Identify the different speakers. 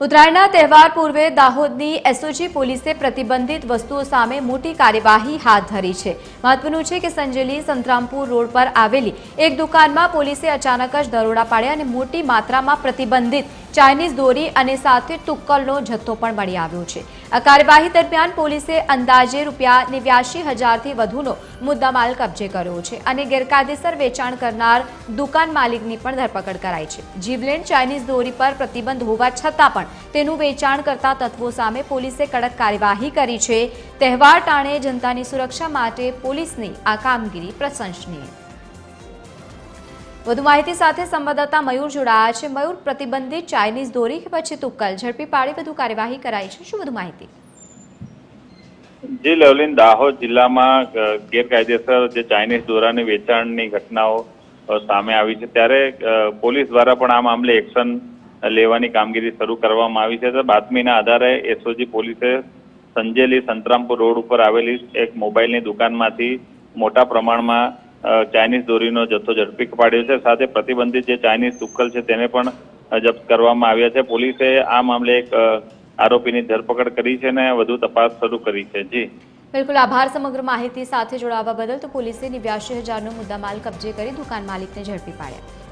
Speaker 1: ઉત્તરાયણના તહેવાર પૂર્વે દાહોદની એસઓજી પોલીસે પ્રતિબંધિત વસ્તુઓ સામે મોટી કાર્યવાહી હાથ ધરી છે. મહત્વનું છે કે સંજેલી સંતરામપુર રોડ પર આવેલી એક દુકાનમાં પોલીસે અચાનક જ દરોડા પાડ્યા અને મોટી માત્રામાં પ્રતિબંધિત ચાઇનીઝ દોરી અને સાથે તુક્કલનો જથ્થો પણ મળી આવ્યો છે. આ કાર્યવાહી દરમિયાન પોલીસે અંદાજે રૂપિયા નેવ્યાશી હજારથી વધુનો મુદ્દામાલ કબજે કર્યો છે અને ગેરકાયદેસર વેચાણ કરનાર દુકાન માલિકની પણ ધરપકડ કરાઈ છે. જીવલેન્ડ ચાઇનીઝ દોરી પર પ્રતિબંધ હોવા છતાં પણ તેનું વેચાણ કરતા તત્વો સામે પોલીસે કડક કાર્યવાહી કરી છે. તહેવાર ટાણે જનતાની સુરક્ષા માટે પોલીસની આ કામગીરી પ્રશંસનીય. વધુ માહિતી સાથે સંવાદદાતા મયુર જોડાયા છે. મયુર, પ્રતિબંધિત ચાઇનીઝ દોરી કે પછી તુક્કલ ઝડપી પાડી વધુ કાર્યવાહી કરાઈ છે? શું વધુ માહિતી?
Speaker 2: જે લેવલિન દાહોદ જિલ્લામાં ગેરકાયદેસર જે ચાઇનીઝ દોરાની વેચાણની ઘટનાઓ સામે આવી છે. ત્યારે પોલીસ દ્વારા પણ આ મામલે એક્શન લેવાની કામગીરી શરૂ કરવામાં આવી છે. બાતમીના આધારે એસઓજી પોલીસે સંજેલી સંતરામપુર રોડ ઉપર આવેલી એક મોબાઈલની દુકાનમાંથી મોટા પ્રમાણમાં ચાઇનીઝ દોરીનો જથ્થો ઝડપી પાડ્યો છે. સાથે પ્રતિબંધિત જે ચાઇનીઝ તુક્કલ છે તેને પણ જપ્ત કરવામાં આવ્યા છે. પોલીસે આ મામલે એક આરોપીની ધરપકડ કરી છે અને વધુ તપાસ શરૂ કરી છે. જી.
Speaker 1: બિલકુલ, આભાર સમગ્ર માહિતી સાથે જોડાવા બદલ. તો પોલીસે નેવ્યાશી હજારનો મુદ્દામાલ કબજે કરી દુકાન માલિકને ઝડપી પાડ્યા.